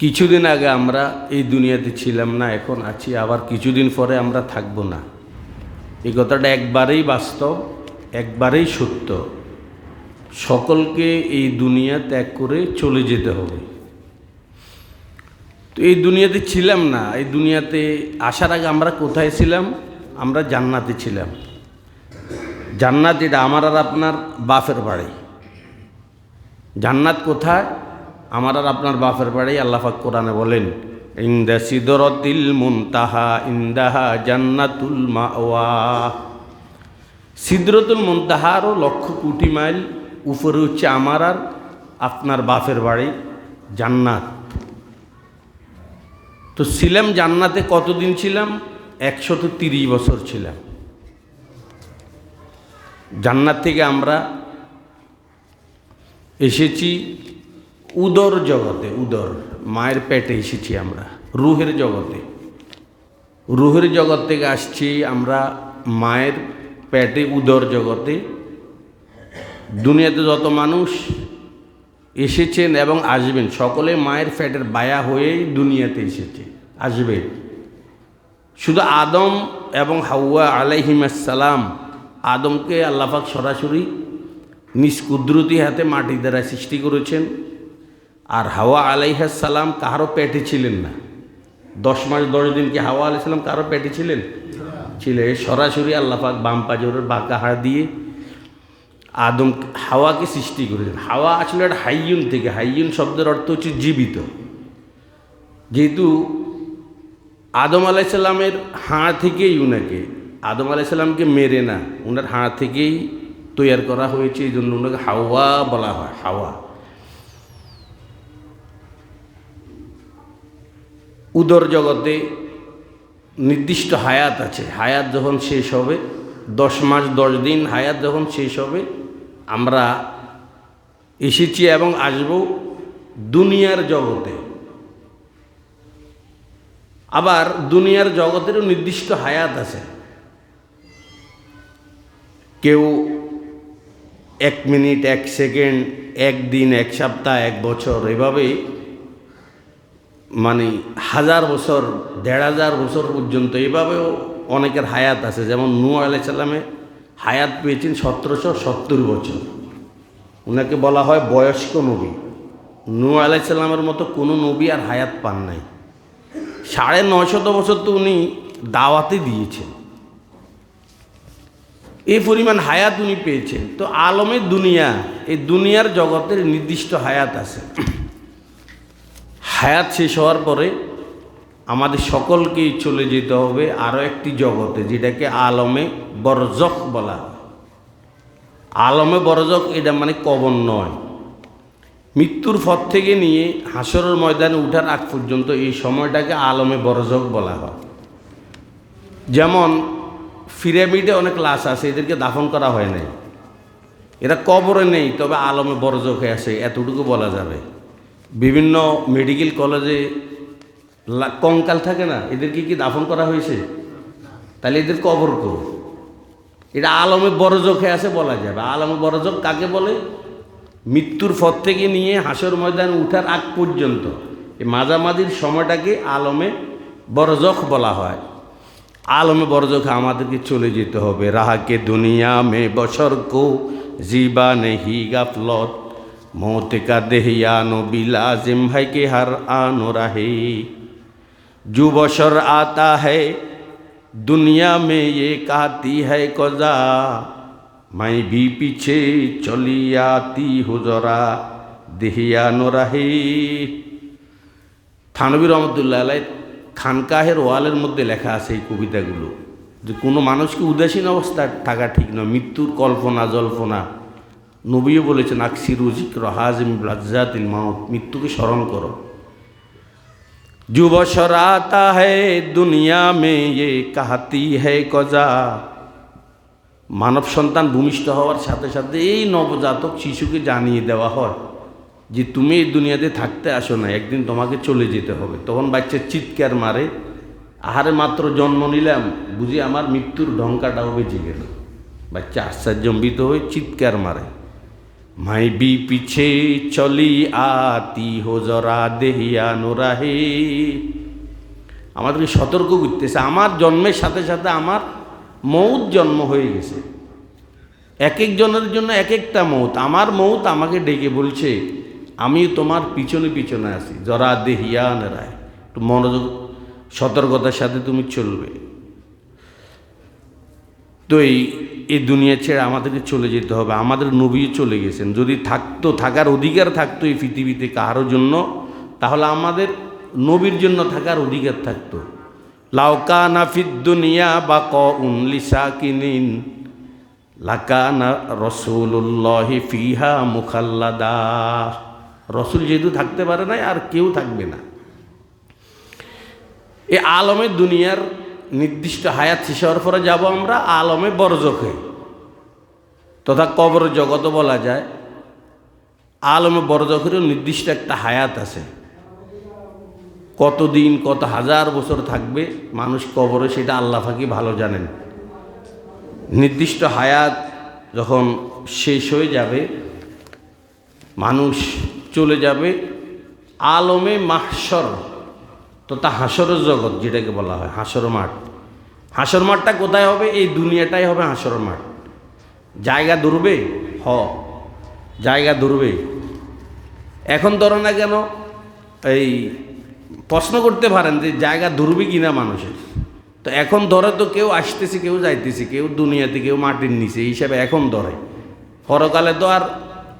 কিছুদিন আগে আমরা এই দুনিয়াতে ছিলাম না, এখন আছি। আবার কিছুদিন পরে আমরা থাকব না। এই কথাটা একবারেই বাস্তব, একবারেই সত্য। সকলকে এই দুনিয়া ত্যাগ করে চলে যেতে হবে। তো এই দুনিয়াতে ছিলাম না, এই দুনিয়াতে আসার আগে আমরা কোথায় ছিলাম? আমরা জান্নাতে ছিলাম। জান্নাত এটা আমার আর আপনার বাপের বাড়ি। জান্নাত কোথায়? আমার আর আপনার বাপের বাড়ি আল্লাহাক কোরআনে বলেন, ইন্দা সিদরতিল মুনতাহা, ইন্দাহা জান্নাতুল মাওয়া। সিদ্রতুল মুনতাহারও লক্ষ কোটি মাইল উপরে হচ্ছে আমার আর আপনার বাপের বাড়ি জান্নাত। তো ছিলাম জান্নাতে কতদিন ছিলাম? একশত তিরিশ বছর ছিলাম। জান্নাত থেকে আমরা এসেছি উদর জগতে, উদর, মায়ের পেটে এসেছি আমরা, রুহের জগতে। রুহের জগৎ থেকে আসছি আমরা, মায়ের পেটে উদর জগতে। দুনিয়াতে যত মানুষ এসেছেন এবং আসবেন, সকলে মায়ের ফ্যাটের বায়া হয়েই দুনিয়াতে এসেছে, আসবে। শুধু আদম এবং হাওয়া আলাইহিমাসালাম, আদমকে আল্লাহাক সরাসরি নিজ কুদরতি হাতে মাটি দ্বারা সৃষ্টি করেছেন। আর হাওয়া আলাইহাসাল্লাম কারও পেটে ছিলেন না। দশ মাস, দশ দিন কি হাওয়া আলাইসাল্লাম কারও পেটে ছিলেন? ছিলেন সরাসরি আল্লাহাক বাম পাজরের বাঁকা হাড় দিয়ে আদম হাওয়াকে সৃষ্টি করেছেন। হাওয়া আসলে একটা হাইয়ুন থেকে, হাইয়ুন শব্দের অর্থ হচ্ছে জীবিত। যেহেতু আদম আলাইসাল্লামের হাড় থেকেই উনাকে, আদম আলাইসাল্লামকে মেরে না ওনার হাড় থেকেই তৈয়ার করা হয়েছে, এই জন্য ওনাকে হাওয়া বলা হয়, হাওয়া। উদর জগতে নির্দিষ্ট হায়াত আছে। হায়াত যখন শেষ হবে, দশ মাস, দশ দিন হায়াত যখন শেষ হবে, আমরা এসেছি এবং আসব দুনিয়ার জগতে। আবার দুনিয়ার জগতেরও নির্দিষ্ট হায়াত আছে। কেউ এক মিনিট, এক সেকেন্ড, এক দিন, এক সপ্তাহ, এক বছর এভাবে মানে হাজার বছর, দেড় হাজার বছর পর্যন্ত এভাবেও অনেকের হায়াত আছে। যেমন নু আলাইসাল্লামে হায়াত পেয়েছেন সতেরোশো সত্তর বছর। ওনাকে বলা হয় বয়স্ক নবী। নু আলাইসাল্লামের মতো কোনো নবী আর হায়াত পান নাই। সাড়ে নয়শত বছর তো উনি দাওয়াতে দিয়েছেন। এই পরিমাণ হায়াত উনি পেয়েছেন। তো আলমের দুনিয়া, এই দুনিয়ার জগতের নির্দিষ্ট হায়াত আছে। হায়াত শেষ হওয়ার পরে আমাদের সকলকেই চলে যেতে হবে আরও একটি জগতে, যেটাকে আলমে বরজক বলা আলমে বরজক এটা মানে কবর নয়। মৃত্যুর পর থেকে নিয়ে হাসরের ময়দানে উঠার আগ পর্যন্ত এই সময়টাকে আলমে বরজক বলা হয়। যেমন পিরামিডে অনেক লাশ আছে, এদেরকে দাফন করা হয় নাই। এরা কবরে নেই, তবে আলমে বরজক আসে এতটুকু বলা যাবে। বিভিন্ন মেডিকেল কলেজে কঙ্কাল থাকে না, এদেরকে কি দাফন করা হয়েছে? তাহলে এদের কবর কো? এটা আলমে হয়ে আছে বলা যাবে আলমে বরজক কাকে বলে? মৃত্যুর পর থেকে নিয়ে হাসর ময়দান উঠার আগ পর্যন্ত। এই মাঝামাঝির সময়টাকে আলমে বরজক বলা হয়। আলমে বরজক আমাদেরকে চলে যেতে হবে। রাহাকে দুনিয়া মে বছর কো জীবা নেহি গাফলত। মত কা দেহিয়ানো বিলাজিম হাইকে হার আনো রাহে। যুবসর আতা হে, দুনিয়া মে ये কাতি है কজা। মাই भी পিছে चली आती হুজরা দেহিয়ানো রাহে। থানবী রহমতুল্লাহ আলাই খানকাহের ওয়ালের মধ্যে লেখা আছে এই কবিতাগুলো। যে কোনো মানুষকে উদাসীন অবস্থায় থাকা ঠিক নয়, মৃত্যুর কল্পনা, জল্পনা। নবীও বলেছেন আকসি রুজিক হাজিম রাজ্জাতিল মাউত মৃত্যুকে স্মরণ করো। যুব সরাতা হে দুনিয়া মে ইয়ে কাহাতি হে কজা। মানব সন্তান ভূমিষ্ঠ হওয়ার সাথে সাথে এই নবজাতক শিশুকে জানিয়ে দেওয়া হয় যে, তুমি এই দুনিয়াতে থাকতে আসো না, একদিন তোমাকে চলে যেতে হবে। তখন বাচ্চা চিৎকার মারে, আহারে মাত্র জন্ম নিলাম, বুঝি আমার মৃত্যুর ঢঙ্কাটাও বেঁচে গেল। বাচ্চা আশ্চর্যম্বিত হয়ে চিৎকার মারে। মাইবি পিছে চলি আতি হো জরা দেহিয়া নোরাহে। আমাদেরকে সতর্ক করতেছে। আমার জন্মের সাথে সাথে আমার মৌত জন্ম হয়ে গেছে। এক একজনের জন্য এক একটা মৌত। আমার মৌত আমাকে ডেকে বলছে আমি তোমার পিছনে পিছনে আছি। জরা দেহিয়া নেরায় একটু মনোযোগ, সতর্কতার সাথে তুমি চলবে। তো এই এই দুনিয়া ছেড়ে আমাদেরকে চলে যেতে হবে। আমাদের নবী চলে গেছেন। যদি থাকতো, থাকার অধিকার থাকতো এই পৃথিবীতে কারোর জন্য, তাহলে আমাদের নবীর জন্য থাকার অধিকার থাকতো। লাউকা নাফিদ দুনিয়া বা ক উনলিসা কিনিন লাকা লাকানা রসুল্লাহি ফিহা মুখাল্লাদা। রসুল যেহেতু থাকতে পারে না আর কেউ থাকবে না। এ আলমের দুনিয়ার নির্দিষ্ট হায়াত শেষ হওয়ার পরে যাব আমরা আলমে বরজখে। তথা কবর জগত বলা যায়। আলমে বরজখেরও নির্দিষ্ট একটা হায়াত আছে। কতদিন, কত হাজার বছর থাকবে, মানুষ কবরে সেটা আল্লাহ ফাঁকি ভালো জানেন। নির্দিষ্ট হায়াত যখন শেষ হয়ে যাবে, মানুষ চলে যাবে আলমে মাহসর তথা হাসরের জগৎ যেটাকে বলা হয় হাসর মাঠ। হাসর মাঠটা কোথায় হবে? এই দুনিয়াটাই হবে হাসর মাঠ। জায়গা ধরবে? হ। জায়গা ধরবে। এখন ধরো না কেন, এই প্রশ্ন করতে পারেন যে জায়গা ধরবে কিনা মানুষের। তো এখন ধরে তো কেউ আসতেছে, কেউ যাইতেছে, কেউ দুনিয়াতে, কেউ মাটির নিচে হিসাবে এখন ধরে। পরকালে তো আর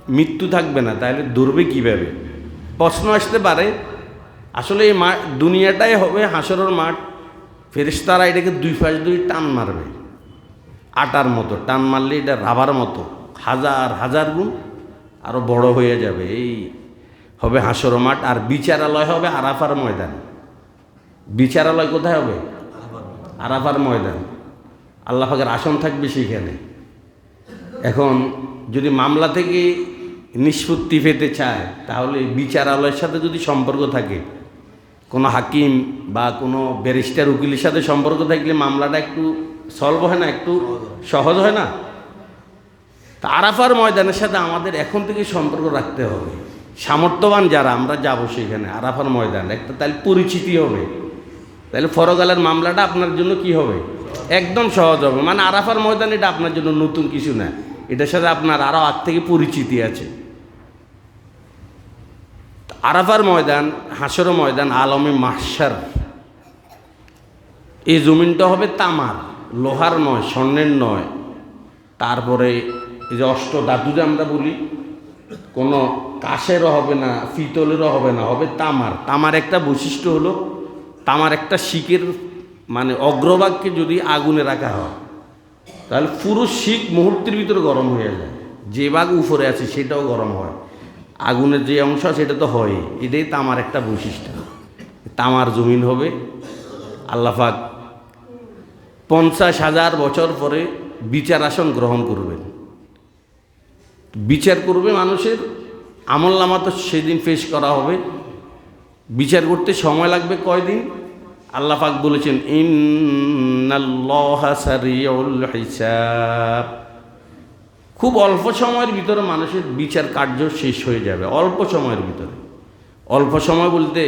মৃত্যু থাকবে না, তাহলে ধরবে কীভাবে? প্রশ্ন আসতে পারে আসলে এই মা, দুনিয়াটাই হবে হাসরের মাঠ। ফেরেশতারা এটাকে দুই পাশ দুই টান মারবে। আটার মতো, টান মারলে এটা রাবার মতো। হাজার হাজার গুণ আরও বড় হয়ে যাবে। এই হবে হাসর মাঠ। আর বিচারালয় হবে আরাফার ময়দান। বিচারালয় কোথায় হবে? আরাফার ময়দান। আল্লাহ পাকের আসন থাকবে সেখানে। এখন যদি মামলা থেকে নিষ্পত্তি পেতে চায়, তাহলে বিচারালয়ের সাথে যদি সম্পর্ক থাকে কোনো হাকিম বা কোনো ব্যারিস্টার উকিলের সাথে সম্পর্ক থাকলে মামলাটা একটু সলভ হয় না, একটু সহজ হয় না? তা আরাফার ময়দানের সাথে আমাদের এখন থেকে সম্পর্ক রাখতে হবে। সামর্থ্যবান যারা, আমরা যাব সেখানে, আরাফার ময়দান। একটা তাহলে পরিচিতি হবে। তাহলে ফরগালের মামলাটা আপনার জন্য কি হবে? একদম সহজ হবে। মানে আরাফার ময়দান এটা আপনার জন্য নতুন কিছু না। এটার সাথে আপনার আরও আগ থেকে পরিচিতি আছে। আরাফার ময়দান, হাসর ময়দান, আলমে মাসার এই জমিনটা হবে তামার, লোহার নয়, স্বর্ণের নয়। তারপরে এই যে অষ্ট ধাতু যে আমরা বলি, কোনো কাশেরও হবে না পিতলেরও হবে না, হবে তামার। তামার একটা বৈশিষ্ট্য হলো, তামার একটা শিকের মানে অগ্রভাগকে যদি আগুনে রাখা হয়, তাহলে পুরো শিক মুহূর্তের ভিতরে গরম হয়ে যায়। যে ভাগ উপরে আছে, সেটাও গরম হয়। আগুনের যে অংশ, সেটা তো হয় এটাই তামার একটা বৈশিষ্ট্য। তামার জমিন হবে। আল্লাহাক পঞ্চাশ হাজার বছর পরে বিচার আসন গ্রহণ করবেন। বিচার করবে মানুষের। আমল নামা তো সেদিন পেশ করা হবে। বিচার করতে সময় লাগবে কয়দিন? আল্লাহ পাক বলেছেন, ইন্নাল্লাহা হিসাব। খুব অল্প সময়ের ভিতরে মানুষের বিচার কার্য শেষ হয়ে যাবে, অল্প সময়ের ভিতরে। অল্প সময় বলতে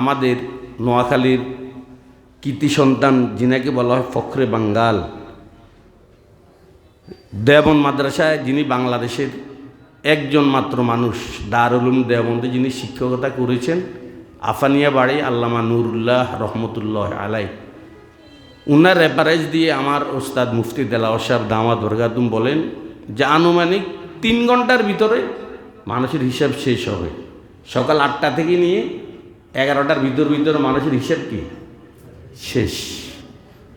আমাদের নোয়াখালীর কীর্তি সন্তান যিনাকে বলা হয় ফখরে বাঙ্গাল দেবন মাদ্রাসায় যিনি বাংলাদেশের একজন মাত্র মানুষ দারুলুম দেবন্দে যিনি শিক্ষকতা করেছেন, আফানিয়া বাড়ি আল্লামা নুরুল্লাহ রহমতুল্লাহ আলাই উনার রেফারেন্স দিয়ে আমার ওস্তাদ মুফতি দেলাওয়ার সাহেব দামাদ বরগাতুম বলেন যে আনুমানিক তিন ঘণ্টার ভিতরে মানুষের হিসাব শেষ হবে। সকাল আটটা থেকে নিয়ে এগারোটার ভিতর ভিতরে মানুষের হিসাব কি? শেষ।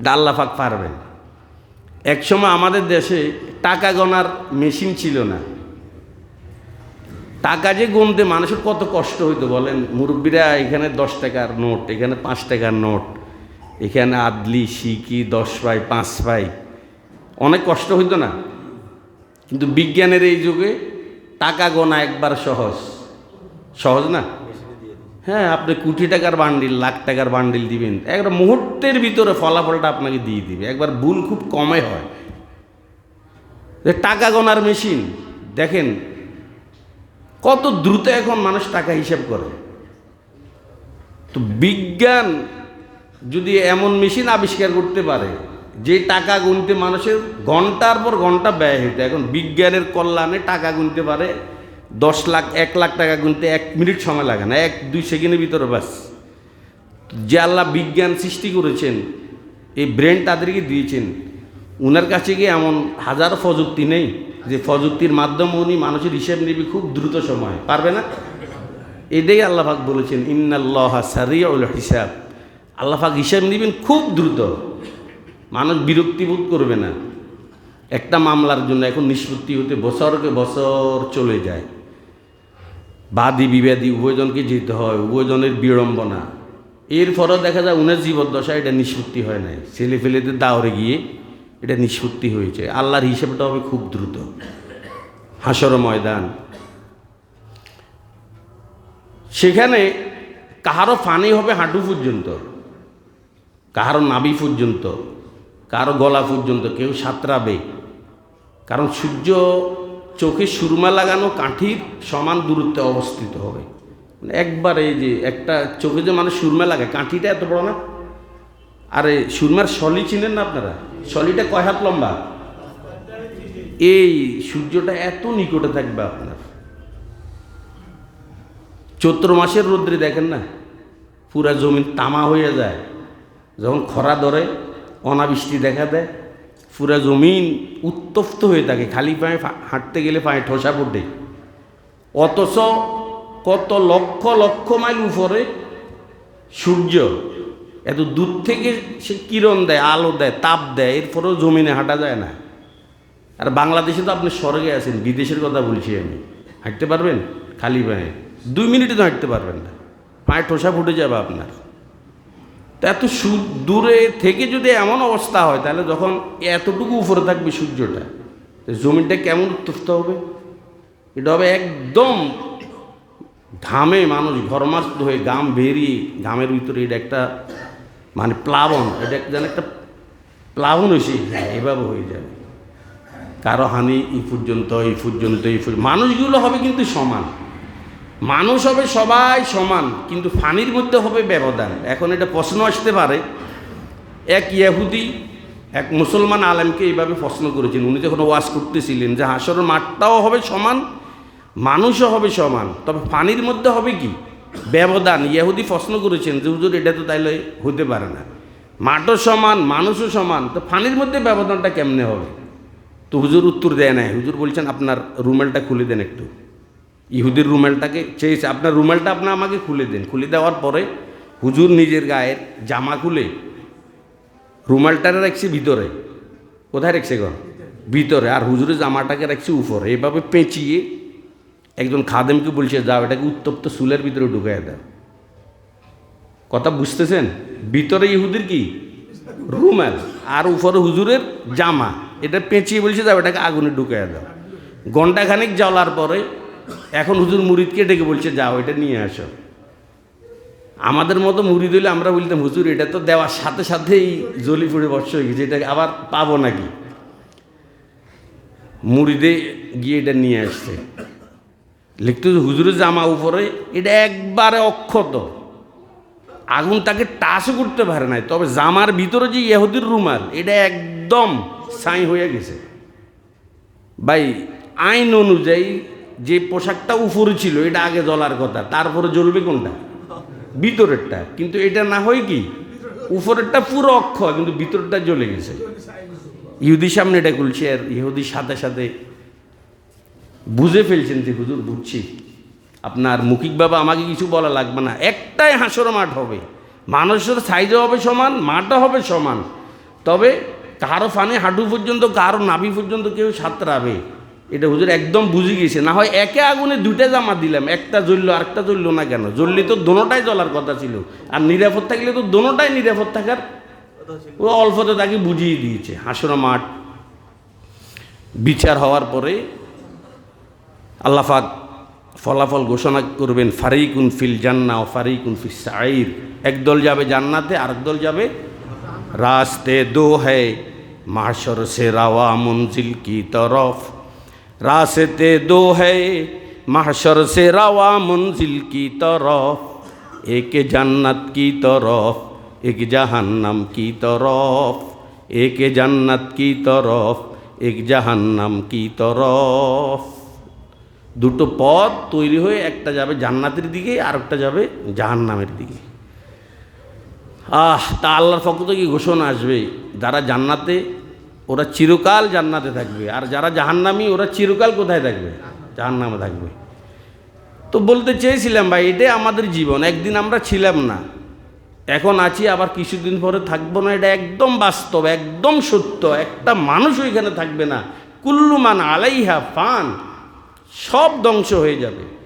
ডাল্লাফাক পারবেন। একসময় আমাদের দেশে টাকা গোনার মেশিন ছিল না। টাকা যে গুনতে মানুষের কত কষ্ট হইতো বলেন? মুরব্বীরা এখানে দশ টাকার নোট, এখানে পাঁচ টাকার নোট, এখানে আদলি, সিকি, দশ পাই, পাঁচ পাই। অনেক কষ্ট হইতো না। কিন্তু বিজ্ঞানের এই যুগে টাকা গোনা একবার সহজ। সহজ না? হ্যাঁ আপনি কোটি টাকার বান্ডিল, লাখ টাকার বান্ডিল দিবেন। একবার মুহূর্তের ভিতরে ফলাফলটা আপনাকে দিয়ে দিবে। একবার ভুল খুব কমে হয়। টাকা গোনার মেশিন, দেখেন কত দ্রুত এখন মানুষ টাকা হিসাব করে। তো বিজ্ঞান যদি এমন মেশিন আবিষ্কার করতে পারে যে টাকা গুনতে মানুষের ঘণ্টার পর ঘণ্টা ব্যয় হইতো। এখন বিজ্ঞানের কল্যাণে টাকা গুনতে পারে, দশ লাখ, এক লাখ টাকা গুনতে এক মিনিট সময় লাগে না, এক, দুই সেকেন্ডের ভিতরে ব্যাস। যে আল্লাহ বিজ্ঞান সৃষ্টি করেছেন, এই ব্রেন তাদেরকে দিয়েছেন, উনার কাছে গিয়ে এমন হাজার প্রযুক্তি নেই, যে প্রযুক্তির মাধ্যমে উনি মানুষের হিসেব নেবে খুব দ্রুত সময়, পারবে না? এটাই আল্লাহাক বলেছেন, ইন্নাল্লাহ সারিয়াউল হিসাব। আল্লাহাক হিসাব নেবেন খুব দ্রুত। মানুষ বিরক্তিবোধ করবে না। একটা মামলার জন্য এখন নিষ্পত্তি হতে বছরকে বছর চলে যায়। বাদী, বিবাদী, উভয়জনকে যেতে হয়, উভয়জনের বিড়ম্বনা। এরপরও দেখা যায় উনার জীবদ্দশা এটা নিষ্পত্তি হয় নাই। ছেলে ফেলেদের দাওরে গিয়ে এটা নিষ্পত্তি হয়েছে। আল্লাহর হিসেবটা হবে খুব দ্রুত। হাসর ময়দান। সেখানে কাহারও ফানি হবে হাঁটু পর্যন্ত, কাহারও নাবি পর্যন্ত। কারও গলা পর্যন্ত কেউ সাঁতরাবে। কারণ সূর্য চোখে সুরমা লাগানো কাঠির সমান দূরত্বে অবস্থিত হবে। মানে একবার এই যে একটা চোখে যে মানুষ সুরমা লাগে, কাঠিটা এত বড় না? আরে সুরমার সলি চিনেন না আপনারা? সলিটা কয় হাত লম্বা? এই সূর্যটা এত নিকটে থাকবে আপনার। চৈত্র মাসের রৌদ্রে দেখেন না? পুরা জমিন তামা হয়ে যায়। যখন খরা ধরে অনাবৃষ্টি দেখা দেয়, পুরা জমিন উত্তপ্ত হয়ে থাকে, খালি পায়ে হাঁটতে গেলে পায়ে ঠোসা পড়ে। অথচ কত লক্ষ লক্ষ মাইল উপরে সূর্য, এত দূর থেকে সে কিরণ দেয়, আলো দেয়, তাপ দেয়, এরপরেও জমিনে হাঁটা যায় না। আর বাংলাদেশে তো আপনি স্বর্গে আছেন, বিদেশের কথা বলছি আমি। হাঁটতে পারবেন? খালি পায়ে। দুই মিনিটে তো হাঁটতে পারবেন না। পায়ে ঠোসা ফুটে যাবে আপনার। এত দূরে থেকে যদি এমন অবস্থা হয়, তাহলে যখন এতটুকু উপরে থাকবে সূর্যটা জমিনটা কেমন উত্তপ্ত হবে? এটা হবে একদম ঘামে মানুষ ঘরমাস্ত হয়ে ঘাম বেরিয়ে, ঘামের ভিতরে এটা একটা মানে প্লাবন, এটা যেন একটা প্লাবন হয়েছে হ্যাঁ এভাবে হয়ে যাবে। কারও হানি এই পর্যন্ত এই পর্যন্ত এই পর্যন্ত। মানুষগুলো হবে কিন্তু সমান। মানুষ হবে সবাই সমান, কিন্তু ফানির মধ্যে হবে ব্যবধান। এখন এটা প্রশ্ন আসতে পারে। এক ইয়াহুদি এক মুসলমান আলেমকে এইভাবে প্রশ্ন করেছেন। উনি যখন ওয়াজ করতেছিলেন যে হাসরের মাঠটাও হবে সমান, মানুষও হবে সমান, তবে ফানির মধ্যে হবে কি? ব্যবধান। ইয়াহুদি প্রশ্ন করেছেন যে, হুজুর, এটা তো তাইলে হতে পারে না। মাঠও সমান, মানুষও সমান, তো ফানির মধ্যে ব্যবধানটা কেমনে হবে? তো হুজুর উত্তর দেয় নাই। হুজুর বলছেন, আপনার রুমেলটা খুলে দেন একটু। ইহুদির রুমালটাকে চেয়েছে। আপনার রুমালটা আপনি আমাকে খুলে দেন। খুলে দেওয়ার পরে হুজুর নিজের গায়ের জামা খুলে রুমালটা রাখছে ভিতরে। কোথায় রাখছে গো? ভিতরে। আর হুজুরের জামাটাকে রাখছি উপরে। এভাবে পেঁচিয়ে একজন খাদেমকে বলছে, যাও, এটাকে উত্তপ্ত চুলের ভিতরে ঢুকাই দাও। কথা বুঝতেছেন? ভিতরে ইহুদির কি? রুমাল। আর উপরে হুজুরের জামা। এটা পেঁচিয়ে বলছে, যাও, এটাকে আগুনে ঢুকাই দাও। ঘন্টাখানেক জ্বলার পরে এখন হুজুর মুরিদকে ডেকে বলছে, যাও, এটা নিয়ে আসো। আমাদের মতো মুড়ি দিলে আমরা বলতাম, হুজুর, এটা তো দেওয়ার সাথে সাথেই জলি পড়ে বর্ষ হয়ে গেছে, এটা আবার পাবো নাকি? মুড়িদে গিয়ে এটা নিয়ে আসছে। লিখতে হুজুরের জামা উপরে, এটা একবারে অক্ষত। আগুন তাকে টাচও করতে পারে নাই, তবে জামার ভিতরে যে ইহুদির রুমাল, এটা একদম ছাই হয়ে গেছে। ভাই, আইন অনুযায়ী যে পোশাকটা উপরে ছিল, এটা আগে জ্বলার কথা, তারপরে জ্বলবে কোনটা? ভিতরেরটা। কিন্তু এটা না হয় কি? উপরেরটা পুরো অক্ষয়, কিন্তু ভিতরটা জ্বলে গেছে। ইহুদির সামনে এটা খুলছে, আর ইহুদির সাথে সাথে বুঝে ফেলছেন যে, হুজুর, বুঝছি। আপনার মুখিক বাবা আমাকে কিছু বলা লাগবে না। একটাই হাঁসর মাঠ হবে। মানুষের সাইজও হবে সমান, মাঠও হবে সমান। তবে কারও ফানে হাঁটু পর্যন্ত, কারও নাভি পর্যন্ত কেউ সাঁতরাবে। এটা হুজুর একদম বুঝে গিয়েছে। না হয় একে আগুনে দুইটা জামা দিলাম, একটা জ্বললো, আরেকটা জ্বললো না কেন? জ্বললে তো দোনোটাই জ্বলার কথা ছিল। আর নিরাপদ থাকলে তো দোনোটাই নিরাপদ থাকার ও অল্পতে তাকে বুঝিয়ে দিয়েছে, হাঁসর মাঠ। বিচার হওয়ার পরে আল্লাহাক ফলাফল ঘোষণা করবেন, ফারিকুন ফিল জান্না ও ফারিকুন ফিল সাইর একদল যাবে জান্নাতে, আরেক দল যাবে রাস্তে দো হ্যায় মাশর সে রাওয়া মঞ্জিল কি তরফ। রাস্তে দো হ্যায় महशर से रवा मंजिल की तरफ एक जन्नत की तरफ एक जहन्नम की तरफ एक जन्नत की तरफ एक जहन्नम की तरफ দুটো পথ তৈরি হয়ে একটা যাবে জান্নাতের দিকে আর একটা যাবে জাহান্নামের দিকে আহ তা আল্লাহর পক্ষ থেকে ঘোষণা আসবে যারা জান্নাতে ওরা চিরকাল জান্নাতে থাকবে। আর যারা জাহান্নামি, ওরা চিরকাল কোথায় থাকবে? জাহান্নামে থাকবে। তো বলতে চেয়েছিলাম, ভাই, এটাই আমাদের জীবন। একদিন আমরা ছিলাম না। এখন আছি, আবার কিছুদিন পরে থাকব না। এটা একদম বাস্তব, একদম সত্য। একটা মানুষ ওইখানে থাকবে না। কুল্লুমান আলাইহা ফান। সব ধ্বংস হয়ে যাবে।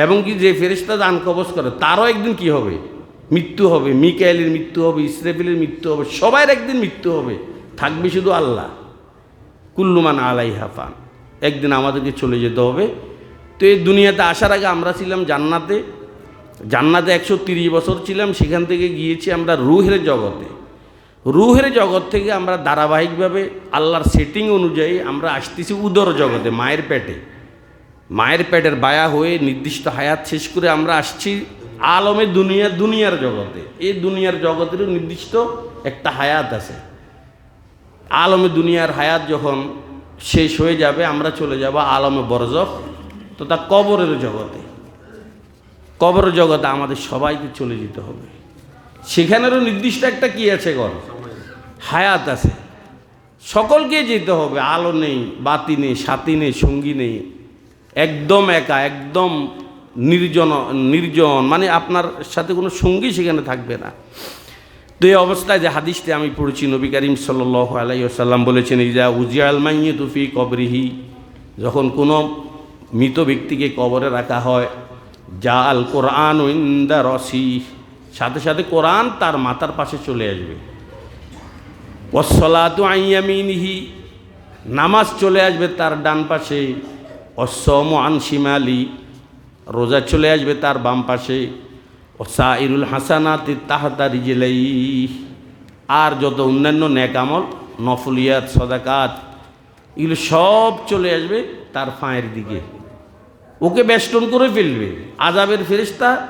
এবং কি যে ফেরিস্তা দান কবচ করে, তারও একদিন কি হবে? মৃত্যু হবে। মিকাইলের মৃত্যু হবে, ইসরাফিলের মৃত্যু হবে সবার একদিন মৃত্যু হবে। থাকবে শুধু আল্লাহ। কুল্লুমান আলাই হাফান একদিন আমাদেরকে চলে যেতে হবে। তো এই দুনিয়াতে আসার আগে আমরা ছিলাম জান্নাতে। জান্নাতে একশো তিরিশ বছর ছিলাম। সেখান থেকে গিয়েছি আমরা রুহের জগতে। রুহের জগৎ থেকে আমরা ধারাবাহিকভাবে আল্লাহর সেটিং অনুযায়ী আমরা আসতেছি উদর জগতে, মায়ের পেটে। মায়ের পেটের বায়া হয়ে নির্দিষ্ট হায়াত শেষ করে আমরা আসছি আলমে দুনিয়া, দুনিয়ার জগতে। এই দুনিয়ার জগতেরও নির্দিষ্ট একটা হায়াত আছে। আলমে দুনিয়ার হায়াত যখন শেষ হয়ে যাবে, আমরা চলে যাব আলমে বরজক তো তা কবরের জগতে। কবরের জগতে আমাদের সবাইকে চলে যেতে হবে। সেখানেরও নির্দিষ্ট একটা কি আছে গর হায়াত আছে। সকলকে যেতে হবে, আলো নেই, বাতি নেই, সাথী নেই, সঙ্গী নেই। একদম একা, একদম নির্জন নির্জন মানে আপনার সাথে কোনো সঙ্গী সেখানে থাকবে না। তো এই অবস্থায় যে হাদিসটি আমি পড়েছি, নবী করিম সাল্লাহ আলাইসাল্লাম বলেছেন, ইজা উজিয়াল মাইয়ে তুফি কবরিহি যখন কোনো মৃত ব্যক্তিকে কবরে রাখা হয় যা আল কোরআন ইন্দা রসি সাথে সাথে কোরআন তার মাথার পাশে চলে আসবে। ওসলাতু আইয়ামিনহি নামাজ চলে আসবে তার ডান পাশে। অসম আনসিমালি রোজা চলে আসবে তার বাম পাশে। ও সাইরুল হাসানাতি তাহাতা রিজেলাই। আর যত অন্যান্য ন্যাকামল নফলিয়াত, সদাকাত, এগুলো সব চলে আসবে তার ফাঁয়ের দিকে। ওকে বেষ্টন করে ফেলবে। আজাবের ফেরিস্তা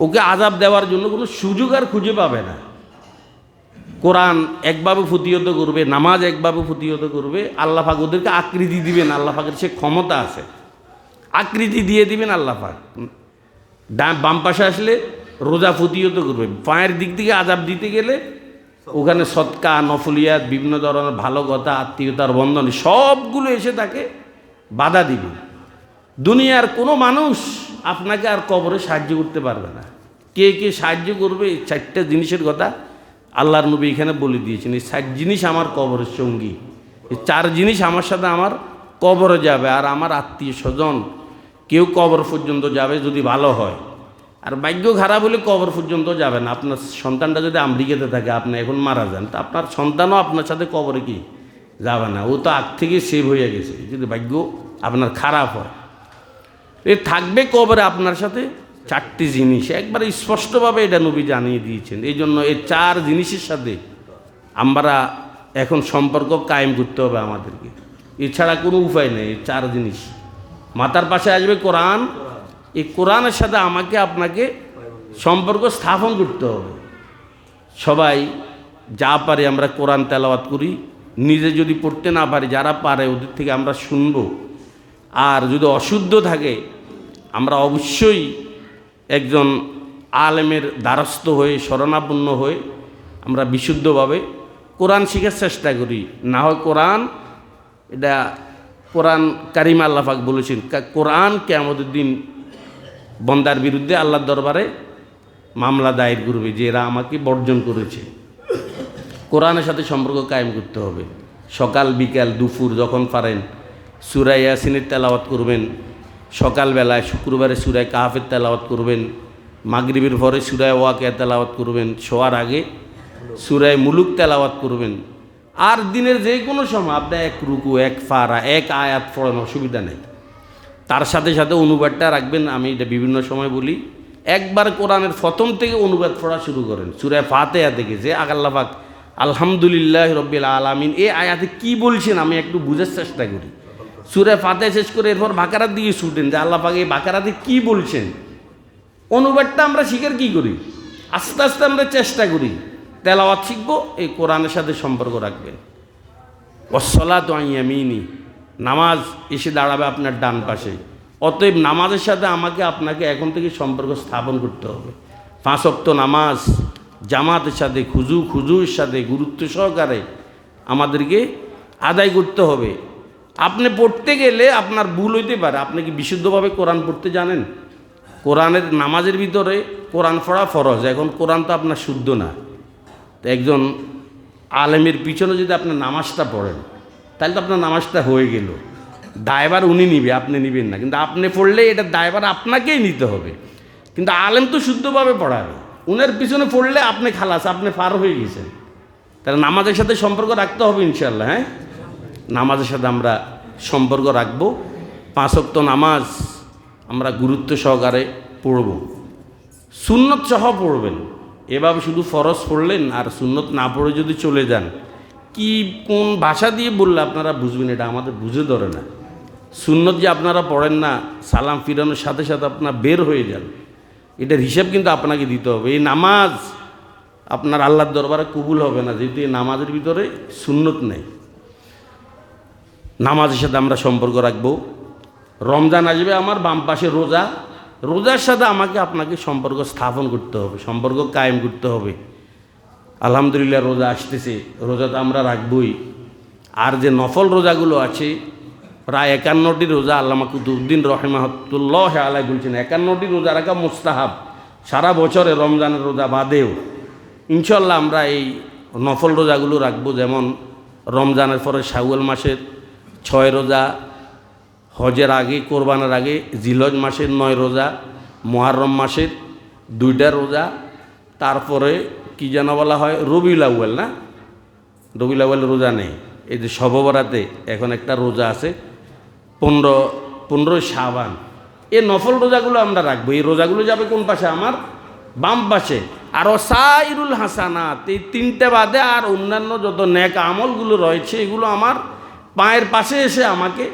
ওকে আজাব দেওয়ার জন্য কোনো সুযোগ আর খুঁজে পাবে না। কোরআন একভাবে ফুতিয়ত করবে, নামাজ একভাবে ফুতিয়ত করবে, আল্লাহ পাক ওদেরকে আকৃতি দিবেন, আল্লাহ পাকের সে ক্ষমতা আছে। আকৃতি দিয়ে দিবেন আল্লাহ পাক। ডান বাম পাশে আসলে রোজা ফুতিয়ত করবে পায়ের দিক থেকে আজাব দিতে গেলে ওখানে সৎকা, নফলিয়াত, বিভিন্ন ধরনের ভালো কথা আত্মীয়তার বন্ধন, সবগুলো এসে তাকে বাধা দিবে। দুনিয়ার কোনো মানুষ আপনাকে আর কবরে সাহায্য করতে পারবে না। কে কে সাহায্য করবে এই চারটে জিনিসের কথা আল্লাহর নবী এখানে বলে দিয়েছেন, এই চার জিনিস আমার কবরের সঙ্গী। এই চার জিনিস আমার সাথে আমার কবরে যাবে আর আমার আত্মীয় স্বজন কেউ কবর পর্যন্ত যাবে যদি ভালো হয়। আর ভাগ্য খারাপ হলে কবর পর্যন্ত যাবে না। আপনার সন্তানটা যদি আমেরিকাতে থাকে, আপনি এখন মারা যান, তা আপনার সন্তানও আপনার সাথে কবরে কি? যাবে না। ও তো আগ থেকে সেভ হয়ে গেছে। যদি ভাগ্য আপনার খারাপ হয়। এ থাকবে কবরে আপনার সাথে চারটি জিনিস। একবারে স্পষ্টভাবে এটা নবী জানিয়ে দিয়েছেন। এই জন্য এই চার জিনিসের সাথে আমরা এখন সম্পর্ক কায়েম করতে হবে আমাদেরকে। এছাড়া কোনো উপায় নেই। চার জিনিস। মাথার পাশে আসবে কোরআন। এই কোরআনের সাথে আমাকে আপনাকে সম্পর্ক স্থাপন করতে হবে। সবাই যা পারে আমরা কোরআন তেলাওয়াত করি। নিজে যদি পড়তে না পারি, যারা পারে ওদের থেকে আমরা শুনব। আর যদি অশুদ্ধ থাকে, আমরা অবশ্যই একজন আলেমের দ্বারস্থ হয়ে, শরণাপন্ন হয়ে আমরা বিশুদ্ধভাবে কোরআন শেখার চেষ্টা করি। না হয় কোরআন, এটা কোরআন কারিম আল্লাহাক বলেছেন কোরআন কেমতের দিন বন্দার বিরুদ্ধে আল্লাহর দরবারে মামলা দায়ের করবে যে এরা আমাকে বর্জন করেছে। কোরআনের সাথে সম্পর্ক কায়েম করতে হবে। সকাল, বিকাল, দুপুর যখন পারেন সুরাই ইয়াসিনের তেলাওয়াত করবেন। সকালবেলায়, শুক্রবারে সুরায় কাহাফের তেলাওয়াত করবেন। মাগরিবের পরে সুরায় ওয়াকে তেলাওয়াত করবেন। শোয়ার আগে সুরায় মুলুক তেলাওয়াত করবেন। আর দিনের যে কোনো সময় আপনার এক রুকু, এক ফারা, এক আয়াত পড়েন অসুবিধা নেই। তার সাথে সাথে অনুবাদটা রাখবেন, আমি এটা বিভিন্ন সময় বলি। একবার কোরআনের প্রথম থেকে অনুবাদ পড়া শুরু করেন। সুরায় ফাতেহা থেকে যে আগাল্লাপাক আলহামদুলিল্লাহ রব্বিল আলামিন এই আয়াতে কি বলছেন আমি একটু বুঝার চেষ্টা করি। সুরে ফাতে শেষ করে এরপর বাকারাত দিকে ছুটেন, যে আল্লাহ পাকে বাকারাতে কী বলছেন? অনুবাদটা আমরা শিকার কি করি? আস্তে আস্তে আমরা চেষ্টা করি। তেলাওয়াত শিখব, এই কোরআনের সাথে সম্পর্ক রাখবেন। অসলা তো আইয়ামিনি নামাজ এসে দাঁড়াবে আপনার ডান পাশে। অতএব নামাজের সাথে আমাকে, আপনাকে এখন থেকে সম্পর্ক স্থাপন করতে হবে। পাঁচ অক্ত নামাজ, জামাতের সাথে, খুজু, খুজুর সাথে, গুরুত্ব সহকারে আমাদেরকে আদায় করতে হবে। আপনি পড়তে গেলে আপনার ভুল হইতে পারে। আপনি কি বিশুদ্ধভাবে কোরআন পড়তে জানেন? কোরআনের নামাজের ভিতরে কোরআন পড়া ফরজ। এখন কোরআন তো আপনার শুদ্ধ না। একজন আলেমের পিছনে যদি আপনি নামাজটা পড়েন, তাহলে তো আপনার নামাজটা হয়ে গেল। দায়বার উনি নিবে, আপনি নিবেন না। কিন্তু আপনি পড়লে এটা দায়বার আপনাকেই নিতে হবে। কিন্তু আলেম তো শুদ্ধভাবে পড়াবে। উনার পিছনে পড়লে আপনি খালাস, আপনি পার হয়ে গেছেন। তাহলে নামাজের সাথে সম্পর্ক রাখতে হবে ইনশাল্লাহ হ্যাঁ? নামাজের সাথে আমরা সম্পর্ক রাখব। পাঁচক্ত নামাজ আমরা গুরুত্ব সহকারে পড়ব। সুন্নত সহ পড়বেন। এভাবে শুধু ফরজ পড়লেন আর সুন্নত না পড়ে যদি চলে যান, কি কোন ভাষা দিয়ে বললে আপনারা বুঝবেন? এটা আমাদের বুঝে ধরে না। সুন্নত যে আপনারা পড়েন না, সালাম ফিরানোর সাথে সাথে আপনার বের হয়ে যান। এটার হিসাব কিন্তু আপনাকে দিতে হবে। এই নামাজ আপনার আল্লাহর দরবারে কবুল হবে না, যেহেতু এই নামাজের ভিতরে সুন্নত নেই। নামাজের সাথে আমরা সম্পর্ক রাখব। রমজান আসবে আমার বাম পাশে রোজা রোজার সাথে আমাকে আপনাকে সম্পর্ক স্থাপন করতে হবে, সম্পর্ক কায়েম করতে হবে। আলহামদুলিল্লাহ রোজা আসতেছে, রোজা তো আমরা রাখবই। আর যে নফল রোজাগুলো আছে, প্রায় একান্নটি রোজা আল্লামা কুতুদ্দিন রহেমাহতুল্লাহ আলাই বলছেন, একান্নটি রোজা রাখা মুস্তাহাব। সারা বছরে রমজানের রোজা বাদেও ইনশাল্লাহ আমরা এই নফল রোজাগুলো রাখব, যেমন রমজানের পরে শাওয়াল মাসের ছয় রোজা হজের আগে, কোরবানের আগে জিলজ মাসের নয় রোজা মহারম মাসের দুইটা রোজা, তারপরে কি যেন বলা হয়, রবিউল আউ্য়াল না? রবিউল আউ্য়াল রোজা নেই। এই যে সববরাতে এখন একটা রোজা আছে, পনেরো, পনেরোই সাবান এই নফল রোজাগুলো আমরা রাখব। এই রোজাগুলো যাবে কোন পাশে? আমার বাম পাশে। আর সাইরুল হাসানাত, এই তিনটে বাদে আর অন্যান্য যত ন্যাক আমলগুলো রয়েছে, এগুলো আমার পায়ের পাশে এসে আমাকে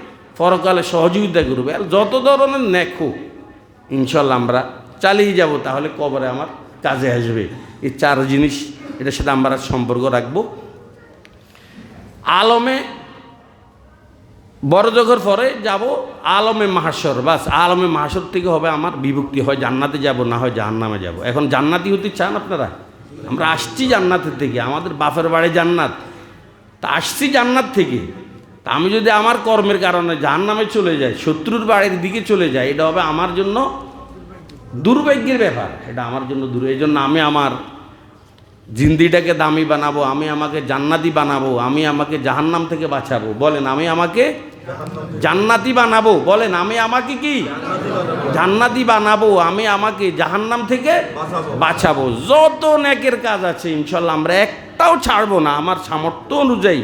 পরকালে সহযোগিতা করবে। আর যত ধরনের হোক ইনশাল্লাহ আমরা চালিয়ে যাব, তাহলে কবরে আমার কাজে আসবে। এই চার জিনিস, এটার সাথে আমরা সম্পর্ক রাখব। আলমে বড় জগর পরে যাব আলমে মাহাসর বাস, আলমে মাহাসর থেকে হবে আমার বিভক্তি, হয় জান্নাতে যাব, না হয় জাহান্নামে যাব। এখন জান্নাতি হতে চান আপনারা? আমরা আসছি জান্নাতের থেকে, আমাদের বাপের বাড়ি জান্নাত। তা আসছি জান্নাত থেকে তা আমি যদি আমার কর্মের কারণে জাহান্নামে চলে যাই শত্রুর বাড়ির দিকে চলে যাই এটা হবে আমার জন্য দুর্ভাগ্যের ব্যাপার। এটা আমার জন্য দূর এই জন্য আমি আমার জিন্দিটাকে দামি বানাবো আমি আমাকে জান্নাতি বানাবো আমি আমাকে জাহান্নাম থেকে বাঁচাবো। বলেন আমি আমাকে জান্নাতি বানাবো। বলেন আমি আমাকে কি? জান্নাতি বানাবো। আমি আমাকে জাহান্নাম থেকে বাঁচাবো। যত নেকের কাজ আছে ইনশাল্লাহ আমরা একটাও ছাড়বো না। আমার সামর্থ্য অনুযায়ী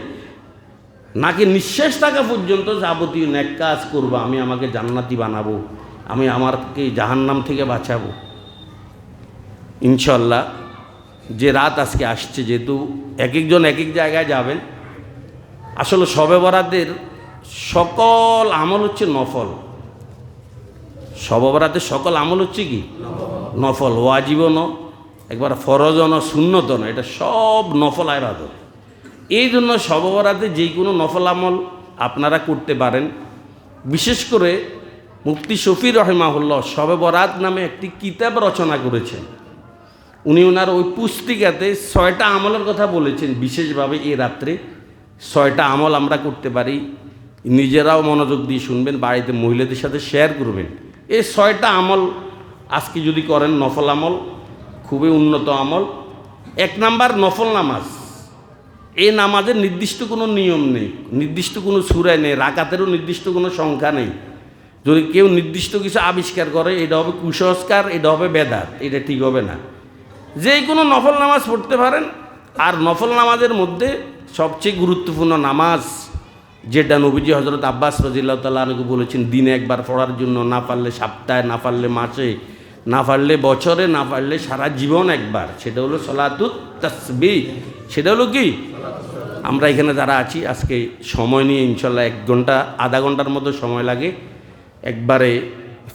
নাকি নিঃশ্বাস থাকা পর্যন্ত যাবতীয় নেক কাজ করব, আমি আমাকে জান্নাতি বানাবো, আমি আমাকে জাহান্নাম থেকে বাঁচাবো? ইনশাল্লাহ যে রাত আজকে আসছে, যেহেতু এক একজন এক এক জায়গায় যাবেন, আসলে শবে বরাতের সকল আমল হচ্ছে নফল। বরাতের সকল আমল হচ্ছে কি? নফল। ওয়াজিবও একবার ফরজও ন শূন্যত ন এটা সব নফল আয়রাদত এই জন্য শবে বরাতে যে কোনো নফল আমল আপনারা করতে পারেন। বিশেষ করে মুফতি শফি রহমাহুল্লাহ শবে বরাত নামে একটি কিতাব রচনা করেছেন। উনি ওনার ওই পুস্তিকাতে ছয়টা আমলের কথা বলেছেন, বিশেষভাবে এই রাত্রে ছয়টা আমল আমরা করতে পারি। নিজেরাও মনোযোগ দিয়ে শুনবেন, বাড়িতে মহিলাদের সাথে শেয়ার করবেন। এই ছয়টা আমল আজকে যদি করেন, নফল আমল, খুবই উন্নত আমল। এক নাম্বার, নফল নামাজ। এই নামাজের নির্দিষ্ট কোনো নিয়ম নেই, নির্দিষ্ট কোনো সুরায় নেই, রাকাতেরও নির্দিষ্ট কোনো সংখ্যা নেই। যদি কেউ নির্দিষ্ট কিছু আবিষ্কার করে, এটা হবে কুসংস্কার, এটা হবে বেদাত, এটা ঠিক হবে না। যে কোনো নফল নামাজ পড়তে পারেন, আর নফল নামাজের মধ্যে সবচেয়ে গুরুত্বপূর্ণ নামাজ, যেটা নবীজি হজরত আব্বাস রাজিল্লাহ তাল্লাহকে বলেছেন, দিনে একবার পড়ার জন্য না পারলে সপ্তাহে, না পারলে মাসে। না পারলে বছরে, না পারলে সারা জীবন একবার। সেটা হলো সলাতুত তসবি সেটা হলো কি? আমরা এখানে যারা আছি, আজকে সময় নিয়ে ইনশাল্লাহ এক ঘণ্টা, আধা ঘণ্টার মতো সময় লাগে। একবারে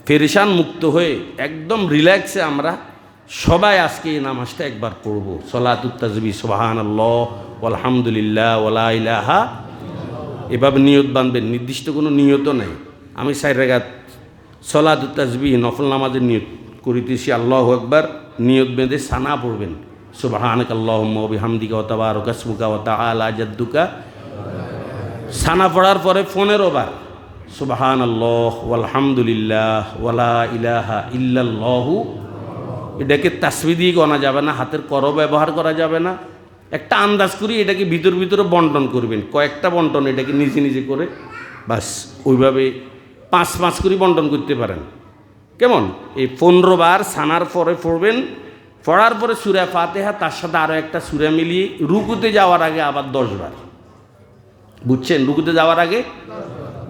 ফেরেশান মুক্ত হয়ে একদম রিল্যাক্সে আমরা সবাই আজকে এই নামাজটা একবার পড়ব। সলাতুত তাজবি সোহান আল্লাহ আলহামদুলিল্লাহ ওলা ইলাহা। এভাবে নিয়ত বাঁধবেন, নির্দিষ্ট কোনো নিয়ত নেই। আমি সাইড সলাদ তাজবি নফল নামাজের নিয়ত করিতেছি আল্লাহ একবার নিয়ত বেঁধে সানা পড়বেন। সুবাহানক আল্লাহম্মা বিহামদিকা ওয়া তাবারুকা ইসমুকা ওয়া তাআলা জাদ্দুকা। সানা পড়ার পরে পনেরো বার সুবাহান আল্লাহ আলহামদুলিল্লাহ ওয়ালা ইলাহা ইল্লাল্লাহু। এটাকে তাসবি দিয়ে গণা যাবে না, হাতের কর ব্যবহার করা যাবে না। একটা আন্দাজ করি এটাকে ভিতর ভিতরে বন্টন করবেন, কয়েকটা বন্টন এটাকে নিজে নিজে করে, বাস, ওইভাবে পাঁচ পাঁচ করে বন্টন করতে পারেন। কেমন? এই পনেরো বার সানার পরে পড়বেন, পড়ার পরে সুরা ফাতেহা, তার সাথে আরও একটা সুরা মিলিয়ে রুকুতে যাওয়ার আগে আবার দশ বার। বুঝছেন? রুকুতে যাওয়ার আগে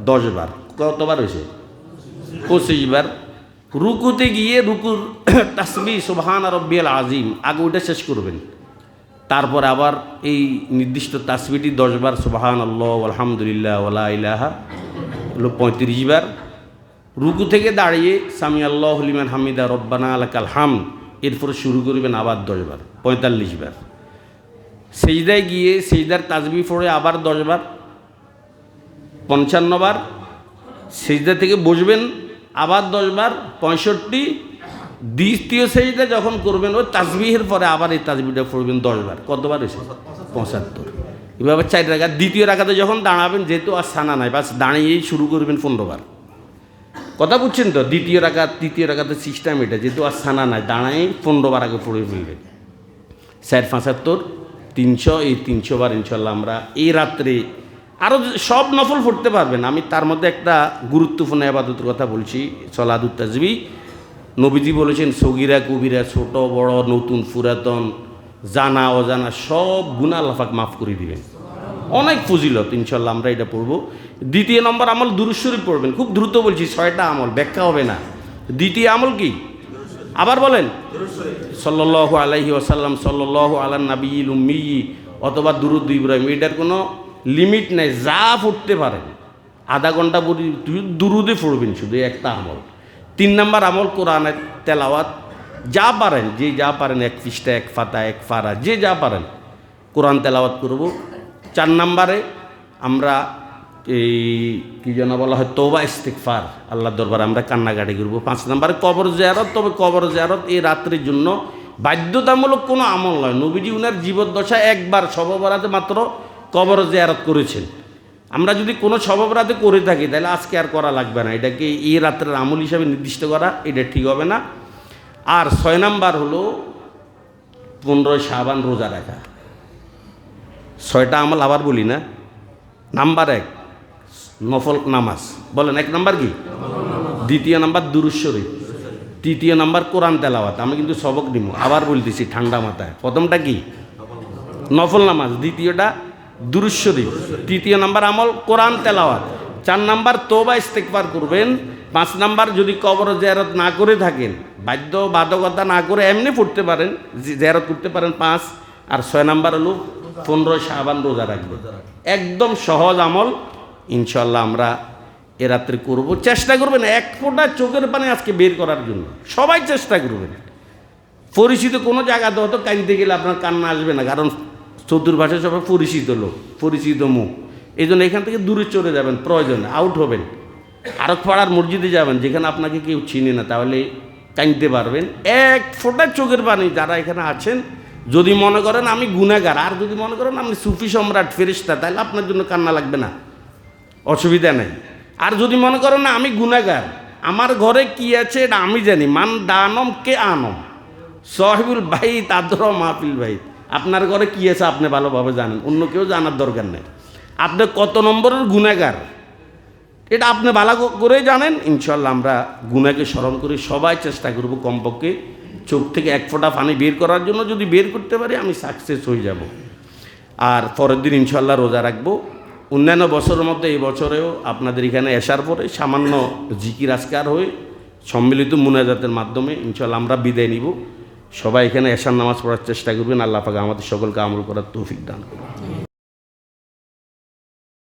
দশ বার। কতবার হয়েছে? পঁচিশ বার। রুকুতে গিয়ে রুকুর তাসবি সুবহান রব্বিয়াল আজিম আগে ওইটা শেষ করবেন। তারপর আবার এই নির্দিষ্ট তাসবিটি দশবার সুবাহান আল্লাহ আলহামদুলিল্লাহ ওলা ইলাহা, হলো পঁয়ত্রিশ বার। রুকু থেকে দাঁড়িয়ে সামি আল্লাহ হলিমান হামিদা রব্বানা আলাকাল হাম এরপরে শুরু করবেন আবার দশবার পঁয়তাল্লিশ বার। সেজদায় গিয়ে সেজদার তাজবি পড়ে আবার দশবার পঞ্চান্ন বার, সেজদা থেকে বসবেন আবার দশবার পঁয়ষট্টি। দ্বিতীয় সেজদা যখন করবেন, ওই তাজবিহের পরে আবার এই তাজবিটা পড়বেন দশবার কতবার এসে? পঁচাত্তর। এভাবে চার রাখা দ্বিতীয় রাখাতে যখন দাঁড়াবেন, যেহেতু আর সানা নাই, বাস দাঁড়িয়েই শুরু করবেন পনেরো বার। কথা বুঝছেন তো? দ্বিতীয় রাখা তৃতীয় রাখাতে সিস্টেম এটা। যেহেতু আর সানা নাই, দাঁড়ায় পনেরো বার আগে পড়ে ফেলবেন ষাট পঁচাত্তর তিনশো, এই তিনশো বার ইনশাল্লাহ আমরা এই রাত্রে আরও সব নফল পড়তে পারবেন। আমি তার মধ্যে একটা গুরুত্বপূর্ণ আবাদতের কথা বলছি, সলাদুত তাজবি। নবীজি বলেছেন, সগিরা, কবিরা, ছোট, বড়, নতুন, পুরাতন, জানা, অজানা, সব গুণা লাফাক মাফ করে দিবেন। অনেক ফজিলত ইনশাল্লাহ আমরা এটা পড়ব। দ্বিতীয় নম্বর আমল দুরুশ্বরী পড়বেন। খুব দ্রুত বলছি, ছয়টা আমল, ব্যাখ্যা হবে না। দ্বিতীয় আমল কি? আবার বলেন সাল্লাহ আলাইহি ওসাল্লাম সাল্লাহ আল্লাহ নবী উম্মি, অথবা দুরুদ ইব্রাহিম, এটার কোনো লিমিট নেই, যা পড়তে পারেন আধা ঘণ্টা পড়ি দুরুদে পড়বেন শুধু একটা আমল। তিন নম্বর আমল কোরআনের তেলাওয়াত। যা পারেন, যে যা পারেন, এক পৃষ্ঠা, এক ফাতা, এক ফারা যে যা পারেন, কোরআন তেলাওয়াত করব। চার নম্বরে আমরা এই কি যেন বলা হয় তোবা ইস্তিকফার আল্লাহ দরবারে আমরা কান্নাকাটি করব। পাঁচ নম্বরে কবর জিয়ারত, তবে কবর জিয়ারত এই রাত্রির জন্য বাধ্যতামূলক কোনো আমল নয়। নবীজি উনার জীবদ্দশা একবার সববরাতে মাত্র কবর জিয়ারত করেছেন। আমরা যদি কোনো সববরাতে করে থাকি, তাহলে আজকে আর করা লাগবে না। এটাকে এই রাত্রের আমল হিসাবে নির্দিষ্ট করা, এটা ঠিক হবে না। আর ছয় নাম্বার হলো পনেরোই সাবান রোজা রাখা। ছয়টা আমল আবার বলি না। নাম্বার এক, নফল নামাজ। বলেন, এক নাম্বার কি? দ্বিতীয় নাম্বার দুরুশ্বরী তৃতীয় নাম্বার কোরআন তেলাওয়াত। আমি কিন্তু সবক দিব আবার বলতেছি ঠান্ডা মাথায়। প্রথমটা কি? নফল নামাজ। দ্বিতীয়টা দুরুশ্বরী তৃতীয় নাম্বার আমল কোরআন তেলাওয়াত। চার নাম্বার তোবা ইস্তেকবার করবেন। পাঁচ নাম্বার যদি কবর জেরত না করে থাকেন, বাধ্য বাধকতা না করে এমনি পড়তে পারেন জেরত করতে পারেন পাঁচ। আর ছয় নাম্বার হলো পনেরো সাবান রোজা রাখবেন একদম সহজ আমল। ইনশাল্লাহ আমরা এ রাত্রে করব। চেষ্টা করবেন এক ফোঁটা চোখের পানি আজকে বের করার জন্য। সবাই চেষ্টা করবেন। পরিচিত কোনো জায়গাতে হয়তো কাঁদতে গেলে আপনার কান্না আসবে না। কারণ চতুর্ভাষায় সবাই পরিচিত লোক পরিচিত মুখ। এই জন্য এখান থেকে দূরে চলে যাবেন প্রয়োজনে আউট হবেন। আরও পাড়ার মসজিদে যাবেন যেখানে আপনাকে কেউ চিনে না তাহলে কাঁদতে পারবেন। এক ফোঁটা চোখের পানি যারা এখানে আছেন যদি মনে করেন আমি গুণাগার, আর যদি মনে করেন আপনি সুফি সম্রাট ফেরিস্তা তাহলে আপনার জন্য কান্না লাগবে না। অসুবিধা নেই। আর যদি মনে করেন না আমি গুণাগার, আমার ঘরে কি আছে এটা আমি জানি। মান দানম কে আনম? সাহেবুল ভাই তাদর মাহফিল ভাই আপনার ঘরে কি আছে আপনি ভালোভাবে জানেন। অন্য কেউ জানার দরকার নেই। আপনি কত নম্বরের গুণাগার? এটা আপনি ভালো করে জানেন। ইনশাল্লাহ আমরা গুণাকে স্মরণ করে সবাই চেষ্টা করব কমপক্ষে চোখ থেকে এক ফোঁটা পানি বের করার জন্য যদি বের করতে পারি, আমি সাকসেস হয়ে যাব। আর পরের দিন ইনশাল্লাহ রোজা রাখব। অন্যান্য বছরের মধ্যে এই বছরেও আপনাদের এখানে আসার পরে সামান্য জিকির আজকার হয়ে সম্মিলিত মুনাজাতের মাধ্যমে ইনশাল্লাহ আমরা বিদায় নিব। সবাই এখানে এশার নামাজ পড়ার চেষ্টা করবেন। আল্লাহ পাকে আমাদের সকলকে আমল করার তৌফিক দান করুন।